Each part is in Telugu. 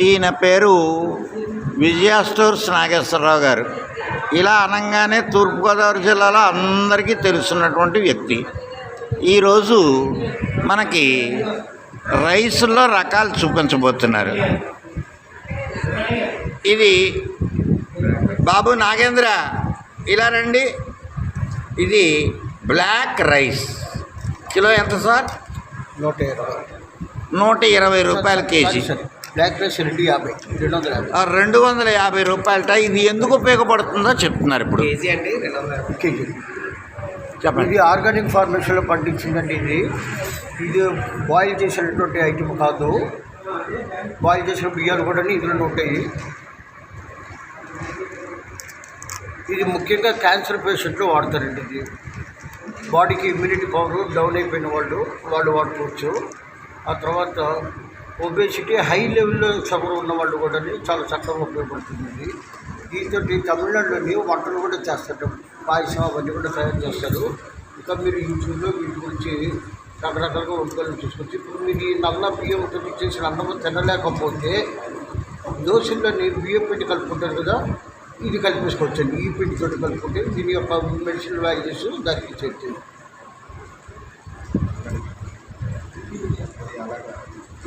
ఈయన పేరు విజయ స్టోర్స్ నాగేశ్వరరావు గారు. ఇలా అనగానే తూర్పుగోదావరి జిల్లాలో అందరికీ తెలుసున్నటువంటి వ్యక్తి. ఈరోజు మనకి రైస్లో రకాలు చూపించబోతున్నారు. ఇది బాబు నాగేంద్ర ఇలా రండి. ఇది బ్లాక్ రైస్. కిలో ఎంత సార్? నూట ఇరవై. నూట ఇరవై రూపాయల కేజీ. సరే. బ్లాక్ రైస్ రెండు యాభై రెండు వందల యాభై. ఆ రెండు వందల యాభై రూపాయలట ఇది ఎందుకు ఉపయోగపడుతుందో చెప్తున్నారు ఇప్పుడు. కేజీ అండి రెండు వందల యాభై. కేజీ. చెప్పండి. ఇది ఆర్గానిక్ ఫార్మేషన్లో పండించిందండి ఇది. ఇది బాయిల్ చేసినటువంటి ఐటమ్ కాదు. బాయిల్ చేసిన బియ్యాలు కూడా ఇందులో ఉంటాయి. ఇది ముఖ్యంగా క్యాన్సర్ పేషెంట్లు వాడతారండి ఇది. బాడీకి ఇమ్యూనిటీ పవర్ డౌన్ అయిపోయిన వాళ్ళు వాళ్ళు వాడుకోవచ్చు. ఆ తర్వాత ఒబేసిటీ హై లెవెల్లో షుగర్ ఉన్న వాళ్ళు కూడా చాలా చక్కగా ఉపయోగపడుతుంది. దీంతో తమిళనాడులోని వంటలు కూడా చేస్తారు. పాయసం అవన్నీ కూడా తయారు చేస్తారు. ఇంకా మీరు యూట్యూబ్లో వీటి గురించి రకరకాలుగా వంటకాలు చూసుకోవచ్చు. ఇప్పుడు మీరు ఈ నల్ల బియ్యం చేసిన అన్నం తినలేకపోతే దోశల్లోని బియ్యం పిండి కలుపుకుంటారు కదా ఇది కలిపేసుకోవచ్చండి. ఈ పిండితో కలుపుకుంటే దీని యొక్క మెడిసిన్ వాల్యూస్ దానికి ఇచ్చేది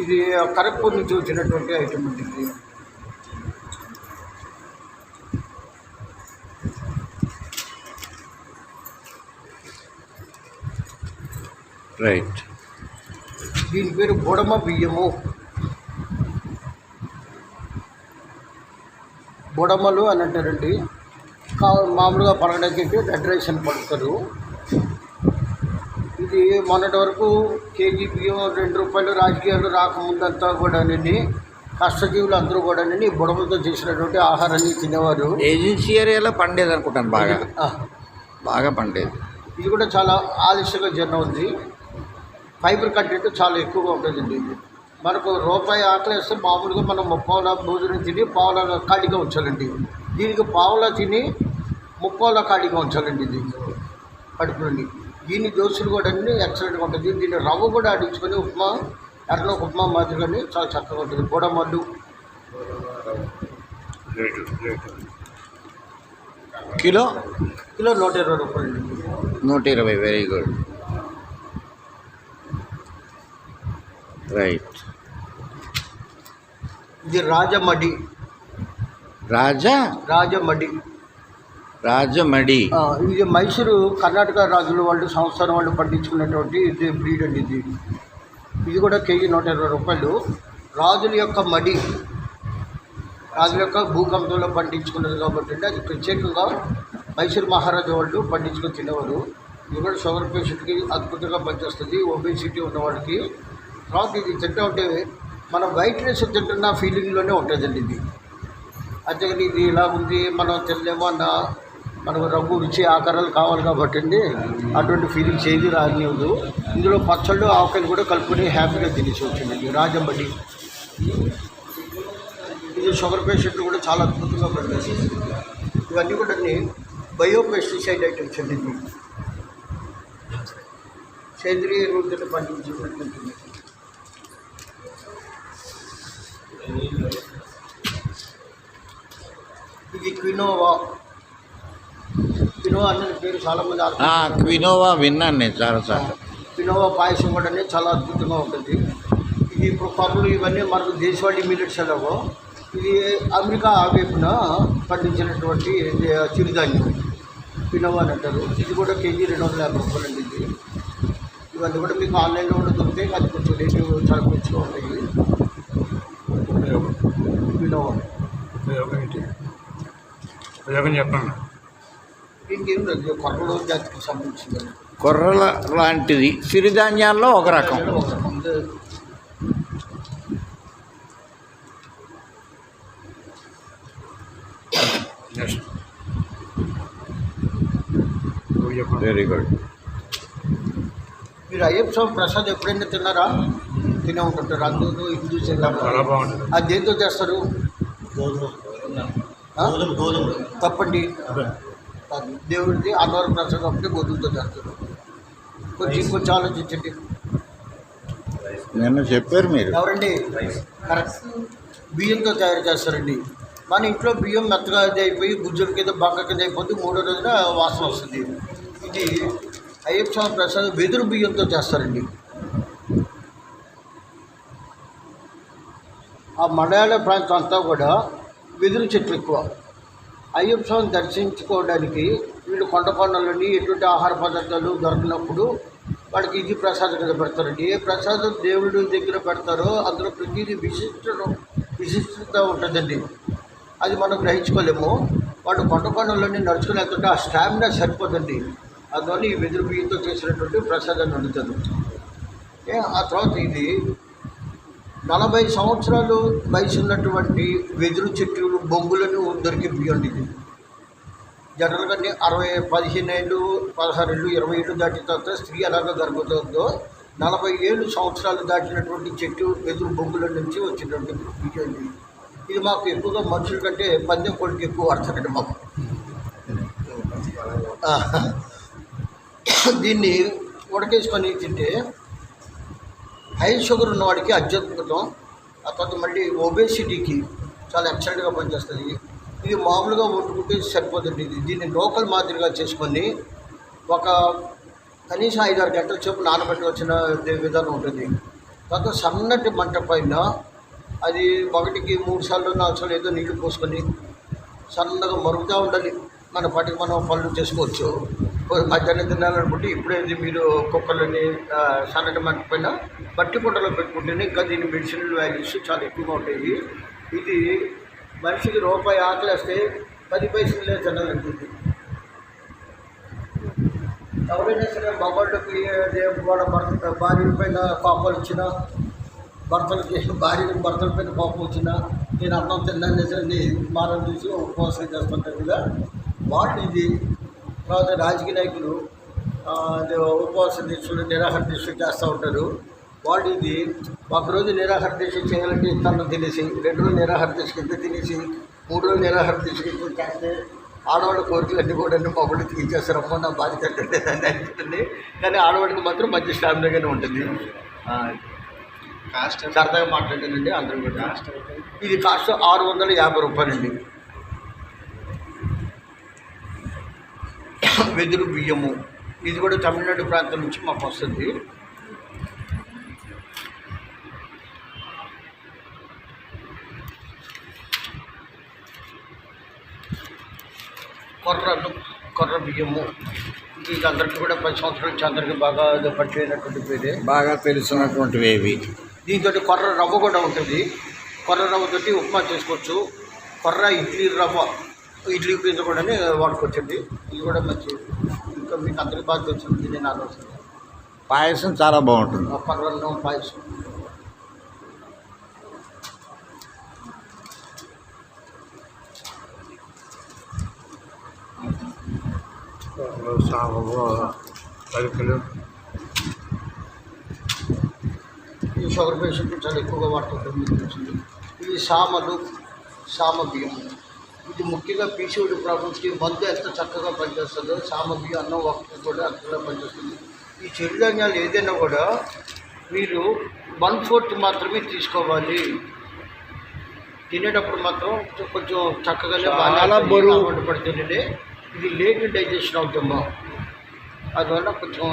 ఇది కరప్పూర్ నుంచి వచ్చినటువంటి ఐటమ్ అండి ఇది. రైట్ దీని పేరు బుడమ బియ్యము. బుడమలు అని అంటారండి. మామూలుగా పడడానికి రెడ్ రైస్ అని పడతారు ఇది మొన్నటి వరకు కేజీ బియ్యం రెండు రూపాయలు రాజకీయాలు రాకముందంతా కూడానండి కష్టజీవులు అందరూ కూడానండి బుడమలతో చేసినటువంటి ఆహారాన్ని తినేవారు. ఏజెన్సీ ఏరియాలో పండేది అనుకుంటాను బాగా. బాగా పండేది. ఇది కూడా చాలా ఆలస్యంగా జీర్ణం ఉంది. ఫైబర్ కంటెంట్ చాలా ఎక్కువగా ఉంటుందండి ఇది. మనకు రూపాయి ఆకలిస్తే మామూలుగా మనం ముప్పావుల భోజనం తిని పావుల ఖాళీగా ఉంచాలండి. దీనికి పావులా తిని ముప్పావుల ఖాళీగా ఉంచాలండి ఇది. కడుపులోని దీని దోశలు కూడా అన్ని ఎక్సలెంట్గా ఉంటుంది దీన్ని రవ్వ కూడా ఆడించుకొని ఉప్మా ఎర్ర ఉప్మా మాదిరిగానే చాలా చక్కగా ఉంటుంది. బుడమల్లు కిలో? కిలో నూట ఇరవై రూపాయలు నూట ఇరవై వెరీ గుడ్ రైట్ ఇది రాజమడి. రాజా? రాజమడి. రాజమడి. ఇది మైసూరు కర్ణాటక రాజుల వాళ్ళు సంవత్సరం వాళ్ళు పండించుకున్నటువంటి ఇది బ్రీడ్ అండి ఇది. ఇది కూడా కేజీ నూట ఇరవై రూపాయలు. రాజుల యొక్క మడి రాజుల యొక్క భూకంపంలో పండించుకున్నది కాబట్టి అంటే అది ప్రత్యేకంగా మైసూరు మహారాజు వాళ్ళు పండించుకొని తినేవారు. ఇది కూడా షుగర్ పేషెంట్కి అద్భుతంగా పనిచేస్తుంది. ఒబేసిటీ ఉన్న వాళ్ళకి. తర్వాత ఇది తింటూ ఉంటే మనం వైట్ రైస్ తింటున్న ఫీలింగ్లోనే ఉంటుందండి ఇది. అంతేగాని ఇది ఇలా ఉంది మనం తినలేమో అన్న మనకు రంగు రుచి ఆకారాలు కావాలి కాబట్టి అండి అటువంటి ఫీలింగ్స్ ఏది రానివ్వదు. ఇందులో పచ్చళ్ళు ఆవకాయలు కూడా కలుపుకొని హ్యాపీగా తినేసి రాజంబడి. ఇది షుగర్ పేషెంట్లు కూడా చాలా అద్భుతంగా పనిచేస్తుంది. ఇవన్నీ కూడా బయో పెస్టిసైడ్ ఐటమ్స్ అండి సేంద్రియ ఎరువులతో పండించినటువంటి ఇది క్వినోవా. క్వినోవా అనే పేరు చాలామంది క్వినోవా విన్నాను నేను చాలాసార్లు క్వినోవా పాయసం కూడా చాలా అద్భుతంగా ఉంటుంది. ఇది ఇప్పుడు పర్లు ఇవన్నీ మనకు దేశవాళీ మిల్లెట్స్ ఎలాగో ఇది అమెరికా వైపున పండించినటువంటి చిరుధాన్యం. క్వినోవా అని అంటారు. ఇది కూడా కేజీ రెండు వందల యాభై రూపాయలు అండి ఇది. ఇవన్నీ కూడా మీకు ఆన్లైన్లో కూడా దొరుకుతాయి. అది కొంచెం రేటు చాలా మంచిగా ఉంటాయి. క్వినోవా. ఉపయోగం ఏంటి? ఉపయోగం చెప్పండి. కొర్రలో జాతికి సంబంధించింది. కొర్రల లాంటిది. సిరిధాన్యాల్లో ఒక రకం. వెరీ గుడ్ మీరు అయ్యప్ప స్వామి ప్రసాద్ ఎప్పుడైనా తిన్నారా? తినే ఉంటుంటారు. అందరూ హిందూ అది దేంతో చేస్తారు? ఆ? తప్పండి. దేవుడిది అన్నవరం ప్రసాదం ఒకటి గోధుమతో చేస్తారు. కొంచెం కొంచెం ఆలోచించండి. నిన్న చెప్పారు మీరు. ఎవరండి? కరెక్ట్ బియ్యంతో తయారు చేస్తారండి. మన ఇంట్లో బియ్యం మెత్తగా అయిపోయి గుజ్జుల కింద బంక కింద అయిపోతే మూడో రోజున వాసన వస్తుంది. ఇది అయ్యప్ప స్వామి ప్రసాదం వెదురు బియ్యంతో చేస్తారండి. ఆ మలయాళ ప్రాంతం అంతా కూడా వెదురు చెట్లు ఎక్కువ. అయ్యప్ప స్వామిని దర్శించుకోవడానికి వీళ్ళు కొండ కొండలని ఎటువంటి ఆహార పదార్థాలు దొరకనప్పుడు వాళ్ళకి ఇది ప్రసాదం కింద పెడతారండి. ఏ ప్రసాదం దేవుడి దగ్గర పెడతారో అందులో ప్రతిదీ విశిష్ట విశిష్టత ఉంటుందండి. అది మనం గ్రహించుకోలేము. వాళ్ళు కొండ కొండలని నడుచుకుని వెళ్తుంటే ఆ స్టామినా సరిపోతుంది అందువల్ల ఈ వెదురు బియ్యంతో చేసినటువంటి ప్రసాదాన్ని వండుతారు. ఆ తర్వాత ఇది నలభై సంవత్సరాలు వయసు ఉన్నటువంటి వెదురు చెట్లు బొంగులను దొరికే బియ్యం ఇది జనరల్గా అరవై పదిహేను ఏళ్ళు పదహారు ఏళ్ళు ఇరవై ఏళ్ళు దాటిన తర్వాత స్త్రీ ఎలాగ గర్భవుతుందో నలభై ఏళ్ళు సంవత్సరాలు దాటినటువంటి చెట్టు వెదురు బొంగుల నుంచి వచ్చినటువంటి బియ్యం ఇది మాకు ఎక్కువగా మనుషుల కంటే పందెం కోడికి ఎక్కువ వాడతారండి మాకు. దీన్ని ఉడకేసుకొని తింటే హై షుగర్ ఉన్నవాడికి అత్యద్భుతం. ఆ తర్వాత మళ్ళీ ఒబేసిటీకి చాలా ఎక్సలెంట్గా పనిచేస్తుంది. ఇది మామూలుగా వండుకుంటే సరిపోతుంది ఇది. దీన్ని లోకల్ మాదిరిగా చేసుకొని ఒక కనీసం ఐదారు గంటల సేపు నానబెట్టవలసిన వచ్చిన విధానం ఉంటుంది. తర్వాత సన్నటి మంట పైన అది ఒకటికి మూడు సార్లు నాలుగు సార్లు ఏదో నీళ్ళు పోసుకొని సన్నగా మరుగుతూ ఉండాలి. మన పాటికి మనం పనులు చేసుకోవచ్చు. మధ్యాహ్నం తినాలనుకుంటే ఇప్పుడేది మీరు కుక్కర్లని ఆ, సన్నటి మంట మట్టి కుండలో పెట్టుకుంటేనే ఇంకా దీని మెడిసినల్ వాల్యూస్ చాలా ఎక్కువగా ఉంటాయి. ఇది మనిషికి రూపాయి ఆకలేస్తే పది పైసలే తినాలనుకుంటుంది. ఎవరైనా సరే మగవాళ్ళకి వాళ్ళ భర్త భార్య పైన కోపాలు వచ్చినా భర్తలకి భార్యకి భర్తల పైన కోపం వచ్చినా నేను అన్నం తిన్నాను సరే మారం చూసి ఉపవాసం చేస్తుంటారు కదా. వాళ్ళు ఇది తర్వాత రాజకీయ నాయకులు ఉపవాస దీక్షలు నిరాహార దీక్షలు చేస్తూ ఉంటారు. వాళ్ళు ఇది ఒకరోజు నిరాహార దీక్ష చేయాలంటే ఇంత తినేసి రెండు రోజులు నిరాహార దీక్ష కింద తినేసి మూడు రోజులు నిరాహార దీక్ష కింద చేస్తే ఆడవాళ్ళ కోరికలు అన్నీ కూడా మొబైల్ తీసేస్తారు. అమ్మ నా బాధ్యత అంటే దాన్ని అనిపిస్తుంది కానీ ఆడవాడికి మాత్రం మంచి స్టామినాగానే ఉంటుంది. ఆ, సరదాగా మాట్లాడానండి అందరూ కూడా. ఇది కాస్ట్ ఆరు వందల యాభై రూపాయలండి. వెదురు బియ్యము. ఇది కూడా తమిళనాడు ప్రాంతం నుంచి మాకు వస్తుంది. కొర్రలు కొర్ర బియ్యము. ఇది అందరికీ కూడా పది సంవత్సరాల నుంచి అందరికీ బాగా పట్టినటువంటి పేరే. బాగా తెలుసున్నటువంటివి ఇవి. దీంతో కొర్ర రవ్వ కూడా ఉంటుంది. కొర్ర రవ్వతోటి ఉప్మా చేసుకోవచ్చు. కొర్ర ఇడ్లీ రవ్వ. ఇడ్లీ పిండి కూడా వాడుకోవచ్చండి. ఇది కూడా మంచి ఇంకా మీకు అందరికి బాగా తెలిసింది నేను ఆలోచన. పాయసం చాలా బాగుంటుంది. పర్వన్నం పాయసం. పలుకులు ఈ షుగర్ పేషెంట్ చాలా ఎక్కువగా తెలిసింది. ఇవి సామలు సామ బియ్యం. ఇది ముఖ్యంగా పీసీఓడి ప్రాబ్లమ్స్కి మందు ఎంత చక్కగా పనిచేస్తుందో. సామ బియ్యం అన్నం ఒకటి కూడా అంతగా పనిచేస్తుంది. ఈ చిరుధాన్యాలు ఏదైనా కూడా మీరు వన్ ఫోర్త్ మాత్రమే తీసుకోవాలి. తినేటప్పుడు మాత్రం కొంచెం చక్కగానే చాలా బరువు. వండపడుతుందండి ఇది లేట్ డైజెషన్ అవుతుందో అందువల్ల కొంచెం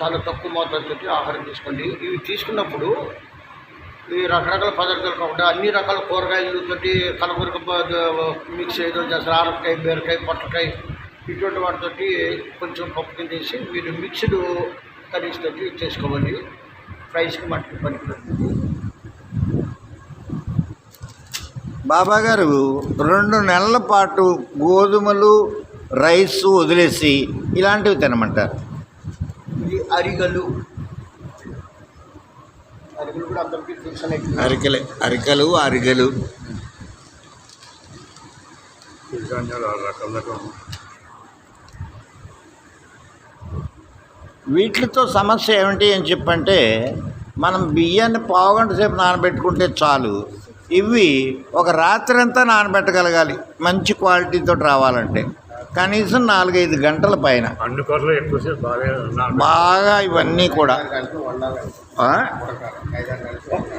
చాలా తక్కువ మోతాదుతో ఆహారం తీసుకోండి. ఇవి తీసుకున్నప్పుడు ఈ రకరకాల పదార్థాలు కాకుండా అన్ని రకాల కూరగాయలతోటి కలబురక మిక్స్ ఏదో చేస్తారు. ఆరకాయ బీరకాయ పొట్లకాయ ఇటువంటి వాటితోటి కొంచెం పప్పు కింద వేసి మీరు మిక్స్డ్ కర్రీస్ తోటి చేసుకోవాలి. ఫ్రైస్కి మట్టుకు పనికిస్తుంది బాబా గారు రెండు నెలల పాటు గోధుమలు రైస్ వదిలేసి ఇలాంటివి తినమంటారు. అరిగలు అరిగలు కూడా అందరికీ తెలిసిన అరికెలే అరికలు అరిగెలు. వీటితో సమస్య ఏమిటి అని చెప్పంటే మనం బియ్యాన్ని పావుగంట సేపు నానబెట్టుకుంటే చాలు. ఇవి ఒక రాత్రి అంతా నానబెట్టగలగాలి. మంచి క్వాలిటీతో రావాలంటే. కనీసం నాలుగైదు గంటల పైన. బాగా ఇవన్నీ కూడా?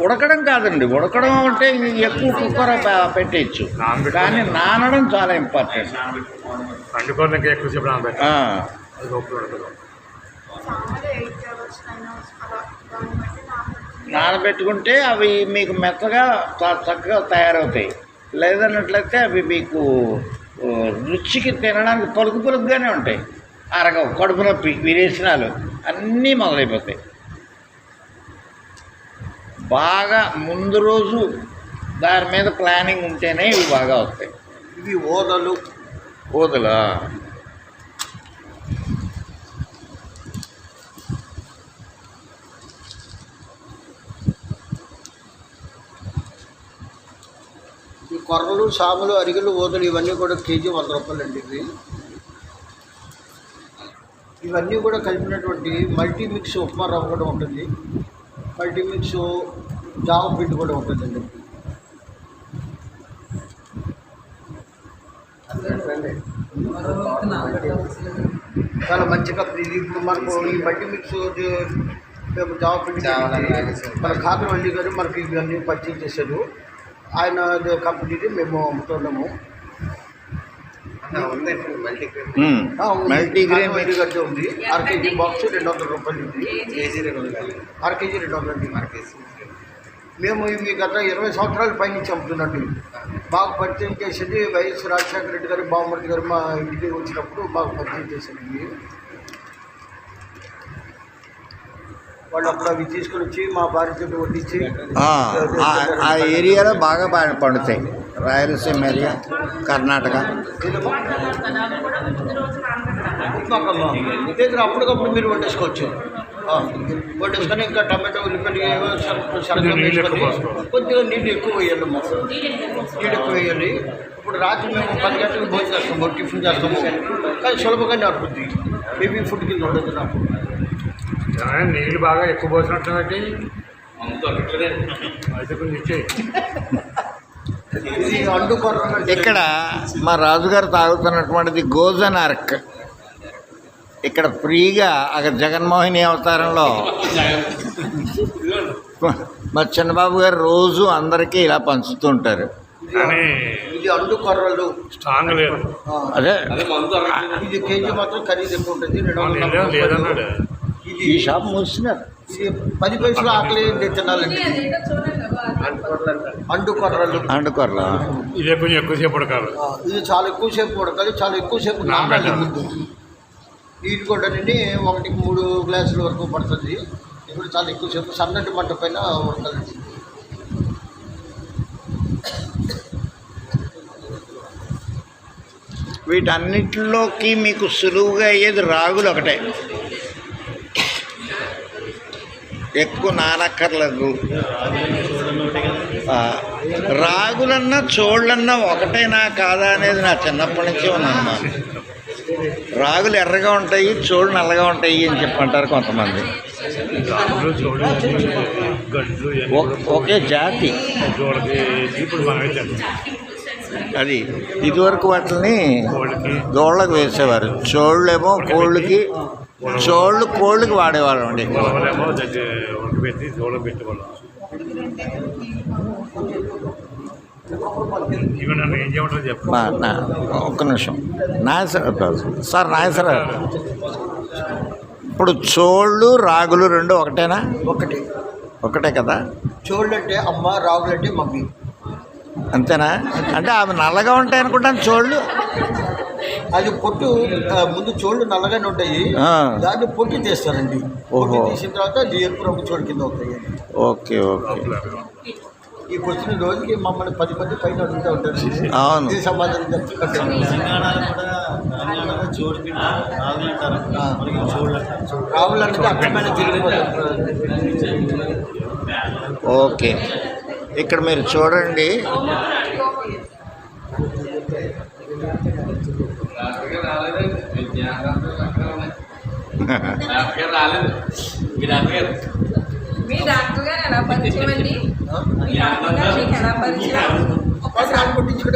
ఉడకడం కాదండి. ఉడకడం అంటే ఎక్కువ కుక్కర్ పెట్టేయచ్చు. కానీ నానడం చాలా ఇంపార్టెంట్ నానబెట్టుకుంటే అవి మీకు మెత్తగా చక్కగా తయారవుతాయి. లేదన్నట్లయితే అవి మీకు రుచికి తినడానికి పలుకు పలుకుగానే ఉంటాయి. అరగవు కడుపు నొప్పి విరేచనాలు అన్నీ మొదలైపోతాయి. బాగా ముందు రోజు దాని మీద ప్లానింగ్ ఉంటేనే ఇవి బాగా వస్తాయి. ఇవి ఓదలు. ఊదలా ఈ కొర్రలు సాములు అరిగలు ఓదలు ఇవన్నీ కూడా కేజీ వంద రూపాయలు అండి ఇవి. ఇవన్నీ కూడా కలిపినటువంటి మల్టీ మిక్స్ ఉప్మా రవ్వ కూడా ఉంటుంది. మల్టీ మిక్స్ జామ పిండి కూడా ఉంటుందండి. చాలా మంచిగా ఇది ఇప్పుడు మనకు ఈ మల్టీ మిక్స్ మేము జామ పిండి మన ఖాతా వల్లి గారు మనకి ఇవన్నీ పరిచయం చేశారు. ఆయన కంపెనీని మేము అమ్ముతున్నాము. ఆ, ఉంది. అర కేజీ బాక్స్ రెండు వందల రూపాయలు ఉంది. అర కేజీ రెండు వందలు అండి మేము ఇవి గత ఇరవై సంవత్సరాల పైనుంచి అమ్ముతున్నట్టు మాకు పరిచయం చేసింది వైఎస్ రాజశేఖర రెడ్డి గారు బామ్మూర్తి గారు మా ఇంటికి వచ్చినప్పుడు మాకు పరిచయం చేసింది ఇవి. వాళ్ళు అప్పుడు అవి తీసుకొని వచ్చి మా భార్య చుట్టూ వడ్డించి ఆ, ఏరియాలో బాగా బాగా పండుతాయి. రాయలసీమ ఏరియా కర్ణాటక. దగ్గర అప్పటికప్పుడు మీరు వండేసుకోవచ్చు వండేసుకొని ఇంకా టమాటో ఉల్లిపాయలు కొద్దిగా నీళ్ళు ఎక్కువ వేసుకొని పోసుకోవాలి. కొద్దిగా నీళ్ళు ఎక్కువ వేయాలి అమ్మ నీళ్ళు ఎక్కువ వేయాలి. ఇప్పుడు రాత్రి మేము పది గంటలకు భోజనం చేస్తాము టిఫిన్ చేస్తాము కానీ సులభంగానే అడుగుద్ది. హెవీ ఫుడ్ కింద ఉండదు నాకు. నీళ్ళు బాగా ఎక్కువ పోసినట్టు బట్టి అయితే కొంచెం ఇచ్చేయి ఇది అండు కొర్ర ఇక్కడ మా రాజుగారు తాగుతున్నటువంటిది గోజన్ అర్క్. ఇక్కడ ఫ్రీగా అక్కడ జగన్మోహిని అవతారంలో మా చిన్నబాబు గారు రోజు అందరికీ ఇలా పంచుతుంటారు. ఇది కొర్రలు. స్ట్రాంగ్ లేదు. ఆ, అదే ఇది కేజీ మాత్రం ఖరీదు ఎక్కువ ఉంటుంది ఈ షాప్ మూసినారు. ఇది పది పైసలు ఆకలి తినాలండి అండు కొర్రలు అండుకొరలా ఇదే కొంచెం ఎక్కువసేపు ఉడకాలి. ఇది చాలా ఎక్కువసేపు ఉడకాలి చాలా ఎక్కువసేపు నానాలి ముందు నీటి కూడా ఒకటి మూడు గ్లాసుల వరకు పడుతుంది. ఇప్పుడు చాలా ఎక్కువసేపు సన్నటి మంట పైన ఉడకాలండి వీటన్నిటిలోకి మీకు సులువుగా అయ్యేది రాగులు ఒకటే. ఎక్కువ నానక్కర్లేదు. రాగులన్నా చోళ్ళన్నా ఒకటేనా కాదా అనేది నా చిన్నప్పటి నుంచి ఉన్న అనుమానం. రాగులు ఎర్రగా ఉంటాయి చోళ్ళు నల్లగా ఉంటాయి అని చెప్పంటారు కొంతమంది. ఒకే జాతి. అది ఇదివరకు వాటిని దోళ్ళకు వేసేవారు. చోళ్ళేమో కోళ్ళకి చోళ్ళు కోళ్ళకి వాడేవాళ్ళం అండి. ఉడకబెట్టి పెట్టేవాళ్ళం ఒక్క నిమిషం. నాయసర సార్ నాయసర ఇప్పుడు చోళ్ళు రాగులు రెండు ఒకటేనా? ఒకటి. ఒకటే కదా? చోళ్ళు అంటే అమ్మ రాగులు అంటే మమ్మీ. అంతేనా? అంటే అవి నల్లగా ఉంటాయి అనుకుంటాను చోళ్ళు. అది పొట్టు ముందు చోళ్ళు నల్లగానే ఉంటాయి. దాన్ని పొట్టి తీస్తారండి. పొట్టి. తీసిన తర్వాత అది ఎరుపు రంగు చోడు కింద అవుతాయి ఓకే ఓకే. ఈ వచ్చిన రోజుకి మమ్మల్ని పది మంది పైన అడుగుతూ ఉంటారు. అవును. ఇది సమాధానం చెప్తాను రావులు అంటే అర్థమైన తెలుగు ఓకే. ఇక్కడ మీరు చూడండి. మీ డాక్టర్ గారు ఎలా పరిచయం అండి మీ డాక్టర్ గారు ఎలా పరిచయం కొట్టించుకుంటే